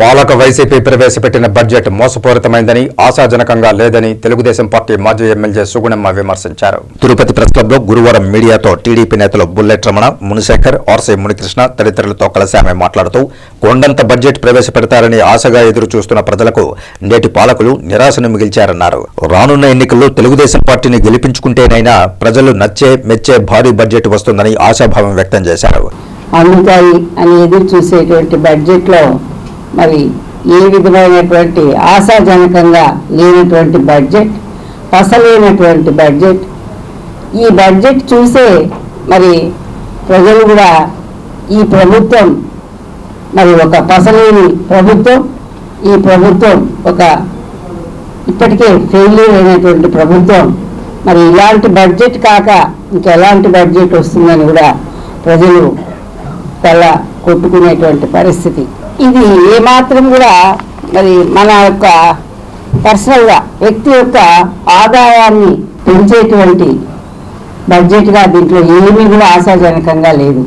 పాలక వైసీపీ ప్రవేశపెట్టిన బడ్జెట్ మోసపూరితమైందని ఆశాజనకంగా లేదని తెలుగుదేశం పార్టీ మాజీ ఎమ్మెల్యే సుగుణమ్మ విమర్శించారు. తిరుపతి ప్రెస్ క్లబ్లో గురువారం మీడియాతో టీడీపీ నేతలు బుల్లెట్ రమణ మునిశేఖర్ ఆర్సీ మునికృష్ణ తదితరులతో కలిసి ఆమె మాట్లాడుతూ కొండంత బడ్జెట్ ప్రవేశపెడతారని ఆశగా ఎదురు చూస్తున్న ప్రజలకు నేటి పాలకులు నిరాశను మిగిల్చారన్నారు. రానున్న ఎన్నికల్లో తెలుగుదేశం పార్టీని గెలిపించుకుంటేనైనా ప్రజలు నచ్చే మెచ్చే భారీ బడ్జెట్ వస్తుందని ఆశాభావం వ్యక్తం చేశారు. అందుతాయి అని ఎదురు చూసేటువంటి బడ్జెట్లో మరి ఏ విధమైనటువంటి ఆశాజనకంగా లేనటువంటి బడ్జెట్ పసలేనటువంటి బడ్జెట్ ఈ బడ్జెట్ చూసే మరి ప్రజలు కూడా ఈ ప్రభుత్వం మరి ఒక పసలేని ప్రభుత్వం ఈ ప్రభుత్వం ఒక ఇప్పటికే ఫెయిల్యూర్ అయినటువంటి ప్రభుత్వం. మరి ఇలాంటి బడ్జెట్ కాక ఇంకెలాంటి బడ్జెట్ వస్తుందని కూడా ప్రజలు చాలా కొట్టుకునేటువంటి పరిస్థితి. ఇది ఏమాత్రం కూడా మరి మన యొక్క పర్సనల్గా వ్యక్తి యొక్క ఆదాయాన్ని పెంచేటువంటి బడ్జెట్గా దీంట్లో ఏమీ కూడా ఆశాజనకంగా లేదు.